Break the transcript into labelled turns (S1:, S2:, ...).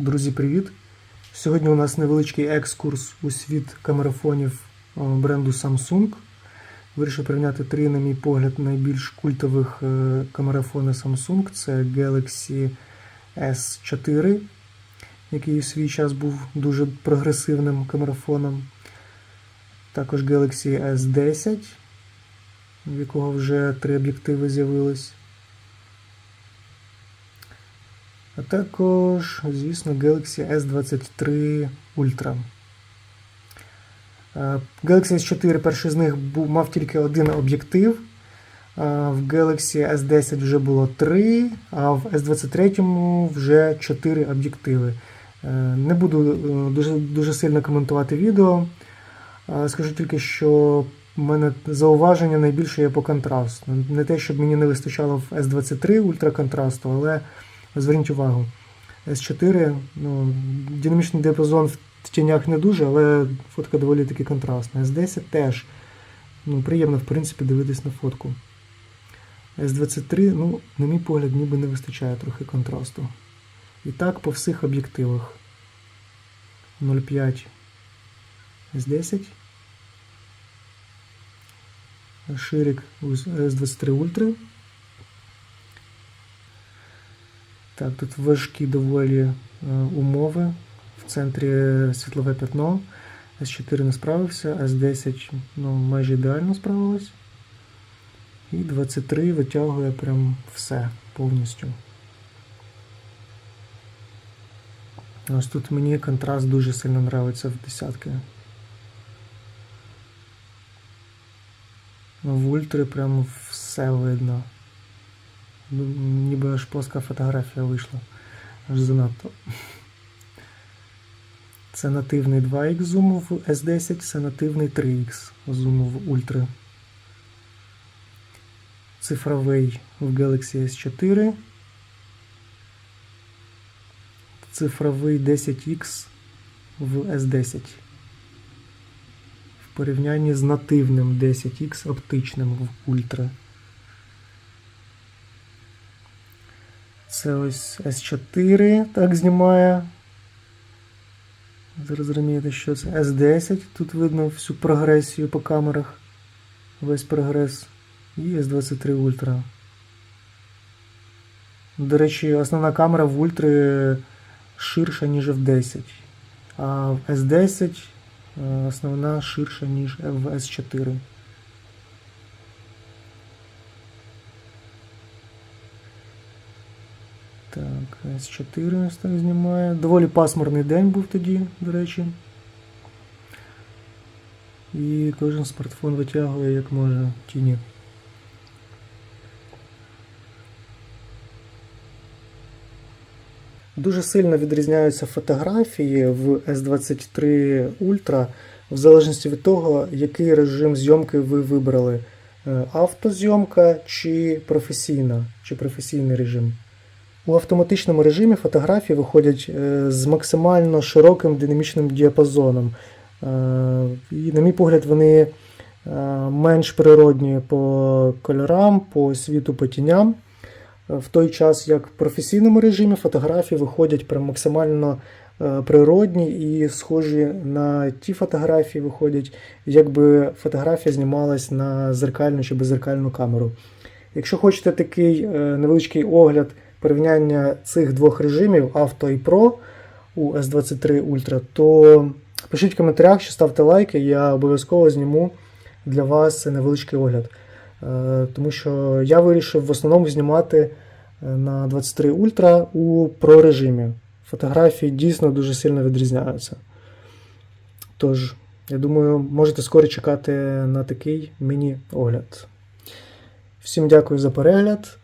S1: Друзі, привіт! Сьогодні у нас невеличкий екскурс у світ камерафонів е, бренду Samsung. Вирішив порівняти три, на мій погляд, найбільш культових е, камерафони Samsung. Це Galaxy S4, який у свій час був дуже прогресивним камерафоном. Також Galaxy S10, в якого вже три об'єктиви з'явились. А також, звісно, Galaxy S23 Ultra. Е, Galaxy S4 перший з них був, мав тільки один об'єктив. Е, В Galaxy S10 вже було 3, а в S23 вже 4 об'єктиви. Е, Не буду дуже, дуже сильно коментувати відео. Скажу тільки, що в мене зауваження найбільше є по контрасту. Не те, щоб мені не вистачало в S23 ультраконтрасту, але зверніть увагу, S4, ну, динамічний діапазон в тінях не дуже, але фотка доволі таки контрастна. S10 теж ну, приємно, в принципі, дивитись на фотку. S23, ну, на мій погляд, ніби не вистачає трохи контрасту. І так по всіх об'єктивах. 0,5 S10. Ширик S23 Ultra. Так, тут важкі доволі е, умови. В центрі світлове пятно. S4 не справився, S10 ну, майже ідеально справилось. І 23 витягує прям все повністю. Ось тут мені контраст дуже сильно нравиться в десятки. В ультри прям все видно. Ну, Ніби аж плоска фотографія вийшла. Аж занадто. Це нативний 2х зум в S10, це нативний 3х зум в ультра. Цифровий в Galaxy S4. Цифровий 10X в S10. В порівнянні з нативним 10X оптичним в Ультра. Це ось S4 так знімає. Зараз зрозумієте, що це S10. Тут видно всю прогресію по камерах. Весь прогрес. І S23 Ultra. До речі, основна камера в Ультри ширша, ніж в 10. А в S10 е, основна ширша, ніж в S4. Так, S4 ось так знімає. Доволі пасмурний день був тоді, до речі. І кожен смартфон витягує як може тіні. Дуже сильно відрізняються фотографії в S23 Ultra в залежності від того, який режим зйомки ви вибрали. Е, Автозйомка чи професійна, чи професійний режим. У автоматичному режимі фотографії виходять е, з максимально широким динамічним діапазоном. Е, І, на мій погляд, вони е, менш природні по кольорам, по світу, по тіням. В той час, як в професійному режимі фотографії виходять максимально природні і схожі на ті фотографії виходять, якби фотографія знімалась на зеркальну чи беззеркальну камеру. Якщо хочете такий невеличкий огляд порівняння цих двох режимів авто і Pro у S23 Ultra, то пишіть в коментарях чи ставте лайки, я обов'язково зніму для вас невеличкий огляд. Е, Тому що я вирішив в основному знімати е, на 23 Ultra у Pro режимі. Фотографії дійсно дуже сильно відрізняються. Тож, я думаю, можете скоро чекати на такий міні-огляд. Всім дякую за перегляд.